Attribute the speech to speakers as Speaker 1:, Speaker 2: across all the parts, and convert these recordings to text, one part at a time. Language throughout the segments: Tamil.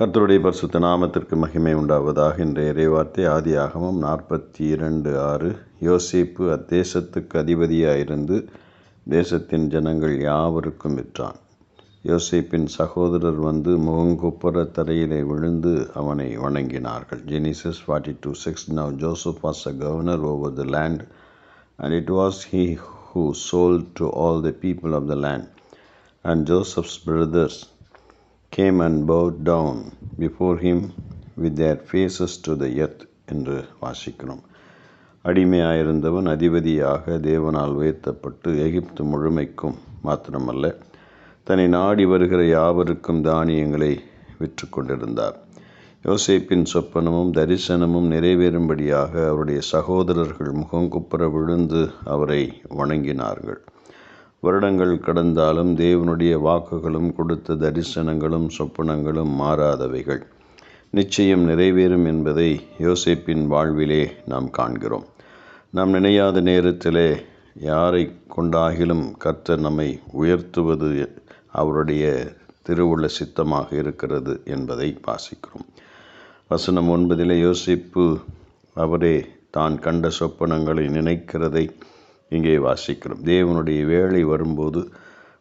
Speaker 1: கர்த்தருடைய பரிசுத்த நாமத்திற்கு மகிமை உண்டாவதாக இன்றைய இறைவார்த்தை ஆதியாகமம் நாற்பத்தி இரண்டு ஆறு. யோசிப்பு அத்தேசத்துக்கு அதிபதியாயிருந்து தேசத்தின் ஜனங்கள் யாவருக்கும் விற்றான். யோசிப்பின் சகோதரர் வந்து முகங்குப்புற தரையிலே விழுந்து அவனை வணங்கினார்கள். Genesis forty two six now Joseph was a governor over the land and it was he who sold to all the people of the land and Joseph's brothers came and bowed down before him with their faces to the earth என்று வாசிக்கிறோம். அடிமையாயிருந்தவன் அதிபதியாக தேவனால் உயர்த்தப்பட்டு எகிப்து முழுமைக்கும் மாத்திரமல்ல தன்னை நாடி வருகிற யாவருக்கும் தானியங்களை விற்று கொண்டிருந்தார் யோசேப்பின் சொப்பனமும் தரிசனமும் நிறைவேறும்படியாக அவருடைய சகோதரர்கள் முகங்குப்புற விழுந்து அவரை வணங்கினார்கள். வருடங்கள் கடந்தாலும் தேவனுடைய வாக்குகளும் கொடுத்த தரிசனங்களும் சொப்பனங்களும் மாறாதவைகள். நிச்சயம் நிறைவேறும் என்பதை யோசிப்பின் வாழ்விலே நாம் காண்கிறோம். நாம் நினையாத நேரத்திலே யாரை கொண்டாகிலும் கர்த்தர் நம்மை உயர்த்துவது அவருடைய திருவுள்ள சித்தமாக இருக்கிறது என்பதை வாசிக்கிறோம். வசனம் ஒன்பதிலே யோசிப்பு அவரே தான் கண்ட சொப்பனங்களை நினைக்கிறதை இங்கே வாசிக்கிறோம். தேவனுடைய வேலை வரும்போது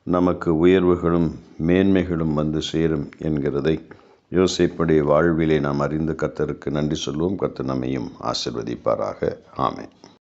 Speaker 1: நமக்கு உயர்வுகளும் மேன்மைகளும் வந்து சேரும் என்கிறதை யோசிப்படைய வாழ்விலே நாம் அறிந்து கத்தருக்கு நன்றி சொல்வோம். கத்து நம்மையும் ஆசிர்வதிப்பாராக. ஆமை